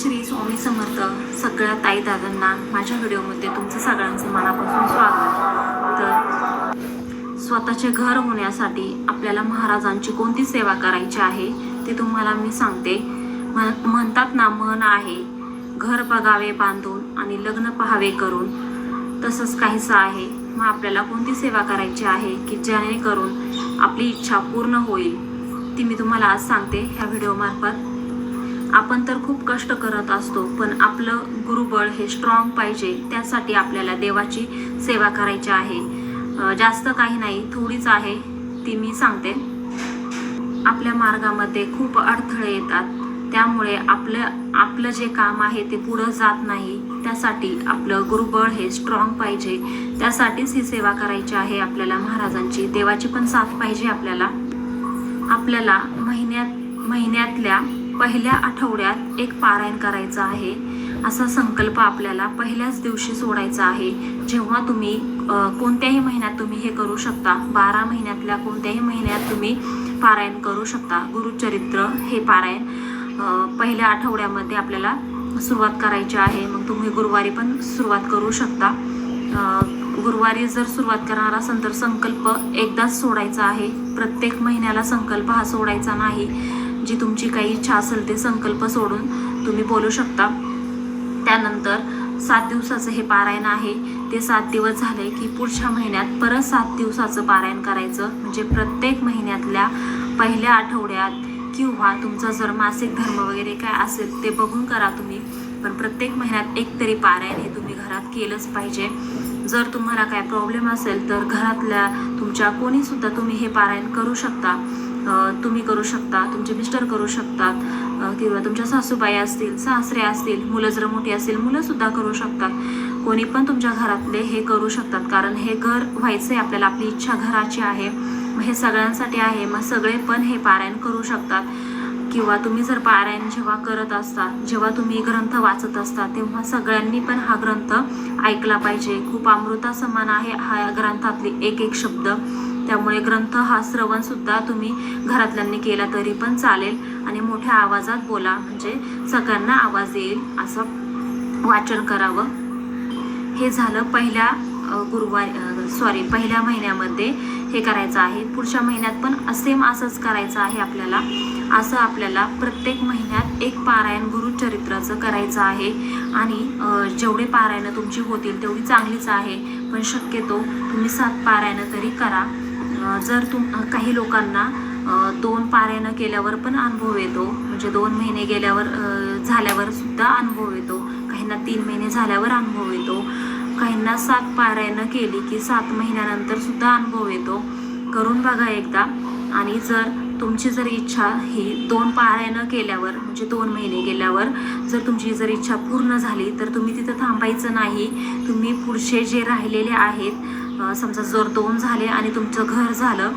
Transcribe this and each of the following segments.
श्री स्वामी समर्थ सगळ्या ताई दादांना माझ्या व्हिडिओमध्ये तुमचं सगळ्यांचं मनापासून स्वागत. तर स्वतःचे घर होण्यासाठी आपल्याला महाराजांची कोणती सेवा करायची आहे ते तुम्हाला मी सांगते. म्हणतात ना मन आहे. घर बघावे बांधून आणि लग्न पहावे करून. तसंच काहीसं आहे. मग आपल्याला कोणती सेवा करायची आहे की जेणेकरून आपली इच्छा पूर्ण होईल? ती मी तुम्हाला आज सांगते ह्या व्हिडिओमार्फत. आपण तर खूप कष्ट करत असतो पण आपलं गुरुबळ हे स्ट्रॉंग पाहिजे त्यासाठी आपल्याला देवाची सेवा करायची आहे. जास्त काही नाही थोडीच आहे ती मी सांगते. आपल्या मार्गामध्ये खूप अडथळे येतात त्यामुळे आपलं आपलं जे काम आहे ते पुढं जात नाही. त्यासाठी आपलं गुरुबळ हे स्ट्रॉंग पाहिजे त्यासाठीच ही सेवा करायची आहे आपल्याला महाराजांची. देवाची पण साथ पाहिजे आपल्याला. आपल्याला महिन्यात महिन्यातल्या पहिल्या आठवड्यात एक पारायण करायचं आहे असा संकल्प आपल्याला पहिल्याच दिवशी सोडायचा आहे. जेव्हा तुम्ही कोणत्याही महिन्यात तुम्ही हे करू शकता बारा महिन्यातल्या कोणत्याही महिन्यात तुम्ही पारायण करू शकता. गुरुचरित्र हे पारायण पहिल्या आठवड्यामध्ये आपल्याला सुरुवात करायची आहे. मग तुम्ही गुरुवारी पण सुरुवात करू शकता. गुरुवारी जर सुरुवात करणार असाल तर संकल्प एकदाच सोडायचा आहे. प्रत्येक महिन्याला संकल्प हा सोडायचा नाही. जी तुमची काही इच्छा असेल ते संकल्प सोडून तुम्ही बोलू शकता. त्यानंतर सात दिवसाचं हे पारायण आहे. ते सात दिवस झाले की पुढच्या महिन्यात परत सात दिवसाचं पारायण करायचं. म्हणजे प्रत्येक महिन्यातल्या पहिल्या आठवड्यात किंवा तुमचा जर मासिक धर्म वगैरे काय असेल ते बघून करा तुम्ही. पण प्रत्येक महिन्यात एक तरी पारायण हे तुम्ही घरात केलंच पाहिजे. जर तुम्हाला काय प्रॉब्लेम असेल तर घरातल्या तुमच्या कोणीसुद्धा तुम्ही हे पारायण करू शकता. तुम्ही करू शकता तुमचे मिस्टर करू शकतात किंवा तुमच्या सासूबाई असतील सासरे असतील मुलं जर मोठी असतील मुलंसुद्धा करू शकतात. कोणी पण तुमच्या घरातले हे करू शकतात कारण हे घर व्हायचं आहे आपल्याला आपली इच्छा घराची आहे. मग हे सगळ्यांसाठी आहे मग सगळे पण हे पारायण करू शकतात. किंवा तुम्ही जर पारायण जेव्हा करत असता जेव्हा तुम्ही ग्रंथ वाचत असता तेव्हा सगळ्यांनी पण हा ग्रंथ ऐकला पाहिजे. खूप अमृता समान आहे हा या ग्रंथातली एक एक शब्द. त्यामुळे ग्रंथ हा श्रवण सुद्धा तुम्ही घरातल्यांनी केला तरी पण चालेल. आणि मोठ्या आवाजात बोला म्हणजे सगळ्यांना आवाज येईल असं वाचन करावं. हे झालं पहिल्या गुरुवार सॉरी पहिल्या महिन्यामध्ये हे करायचं आहे. पुढच्या महिन्यात पण सेम असंच करायचं आहे आपल्याला. असं आपल्याला प्रत्येक महिन्यात एक पारायण गुरुचरित्राचं करायचं आहे. आणि जेवढे पारायणं तुमची होतील तेवढी चांगलीच आहे. पण शक्यतो तुम्ही सात पारायणं तरी करा. जर तुम काही लोकांना दोन पाऱ्यानं केल्यावर पण अनुभव येतो. म्हणजे दोन महिने गेल्यावर झाल्यावर सुद्धा अनुभव येतो. काहींना तीन महिने झाल्यावर अनुभव येतो. काहींना सात पाऱ्यानं केली की सात महिन्यानंतर सुद्धा अनुभव येतो. करून बघा एकदा. आणि जर तुमची जर इच्छा ही दोन पाऱ्यानं केल्यावर म्हणजे दोन महिने गेल्यावर जर तुमची जर इच्छा पूर्ण झाली तर तुम्ही तिथं थांबायचं नाही. तुम्ही पुढचे जे राहिलेले आहेत समजा जर दोन झाले आणि तुमचं घर झालं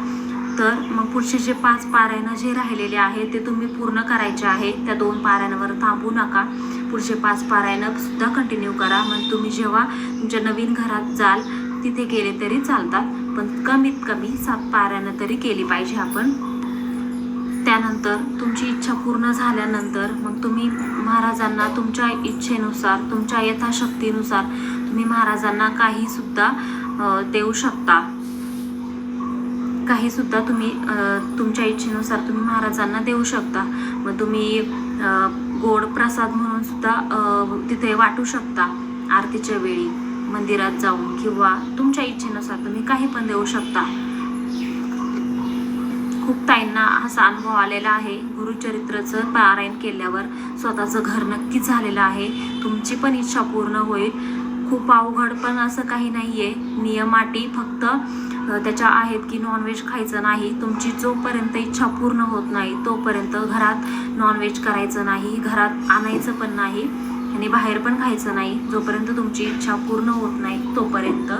तर मग पुढचे जे पाच पारायणं जे राहिलेले आहेत ते तुम्ही पूर्ण करायचे आहे. त्या दोन पारायणावर थांबू नका. पुढचे पाच पारायणं सुद्धा कंटिन्यू करा. मग तुम्ही जेव्हा तुमच्या नवीन घरात जाल तिथे गेले तरी चालतात. पण कमीत कमी सात पारायणं तरी केली पाहिजे आपण. त्यानंतर तुमची इच्छा पूर्ण झाल्यानंतर मग तुम्ही महाराजांना तुमच्या इच्छेनुसार तुमच्या यथाशक्तीनुसार तुम्ही महाराजांना काहीसुद्धा देऊ शकता. काही सुद्धा तुम्ही तुमच्या इच्छेनुसार तुम्ही महाराजांना देऊ शकता. मग तुम्ही गोड प्रसाद म्हणून सुद्धा तिथे वाटू शकता आरतीच्या वेळी मंदिरात जाऊन किंवा तुमच्या इच्छेनुसार तुम्ही काही पण देऊ शकता. खूप ताईंना असा अनुभव आलेला आहे. गुरुचरित्राचं पारायण केल्यावर स्वतःचं घर नक्कीच झालेलं आहे. तुमची पण इच्छा पूर्ण होईल. खूप अवघड पण असं काही नाही आहे नियमाटी फक्त त्याच्या आहेत की नॉनव्हेज खायचं नाही. तुमची जोपर्यंत इच्छा पूर्ण होत नाही तोपर्यंत घरात नॉनव्हेज करायचं नाही घरात आणायचं पण नाही आणि बाहेर पण खायचं नाही. जोपर्यंत तुमची इच्छा पूर्ण होत नाही तोपर्यंत.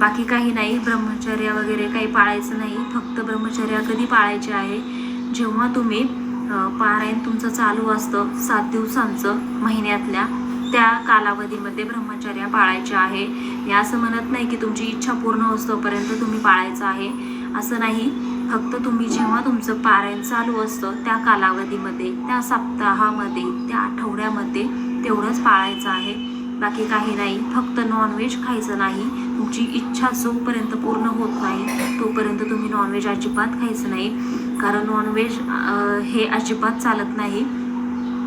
बाकी काही नाही ब्रह्मचर्य वगैरे काही पाळायचं नाही. फक्त ब्रह्मचर्य कधी पाळायचे आहे? जेव्हा तुम्ही पारायण तुमचं चालू असतं सात दिवसांचं महिन्यातल्या त्या कालावधीमध्ये ब्रह्मचर्य पाळायचे आहे. हे असं म्हणत नाही की तुमची इच्छा पूर्ण असतोपर्यंत तुम्ही पाळायचं आहे. असं नाही. फक्त तुम्ही जेव्हा तुमचं पारायण चालू असतं त्या कालावधीमध्ये त्या सप्ताहामध्ये त्या आठवड्यामध्ये तेवढंच पाळायचं आहे. बाकी काही नाही. फक्त नॉनव्हेज खायचं नाही. तुमची इच्छा जोपर्यंत पूर्ण होत नाही तोपर्यंत तुम्ही नॉनव्हेज अजिबात खायचं नाही. कारण नॉनव्हेज हे अजिबात चालत नाही.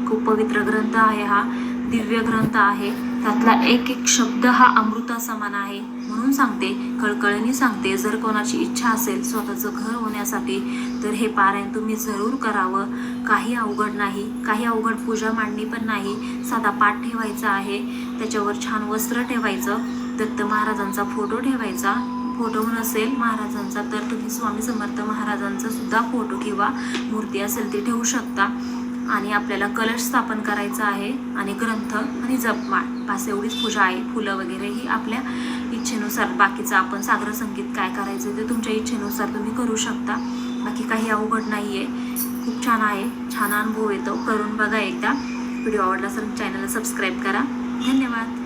खूप पवित्र ग्रंथ आहे हा. दिव्य ग्रंथ आहे. त्यातला एक एक शब्द हा अमृता समान आहे. म्हणून सांगते कळकळीने सांगते जर कोणाची इच्छा असेल स्वतःचं घर होण्यासाठी तर हे पारायण तुम्ही जरूर करावं. काही अवघड नाही काही अवघड पूजा मांडणी पण नाही. साधा पाठ ठेवायचा आहे. त्याच्यावर छान वस्त्र ठेवायचं. दत्त महाराजांचा फोटो ठेवायचा. फोटो नसेल महाराजांचा तर तुम्ही स्वामी समर्थ महाराजांचा सुद्धा फोटो किंवा मूर्ती असेल ती ठेवू शकता. आणि आपल्याला कलश स्थापन करायचं आहे आणि ग्रंथ आणि जपमाळ. पास एवढीच पूजा आहे. फुलं वगैरे ही आपल्या इच्छेनुसार बाकीचं आपण सागर संगीत काय करायचं ते तुमच्या इच्छेनुसार तुम्ही करू शकता. बाकी काही अवघड नाही आहे खूप छान आहे. छान अनुभव येतो. करून बघा एकदा. व्हिडिओ आवडला असेल चॅनलला सबस्क्राईब करा. धन्यवाद.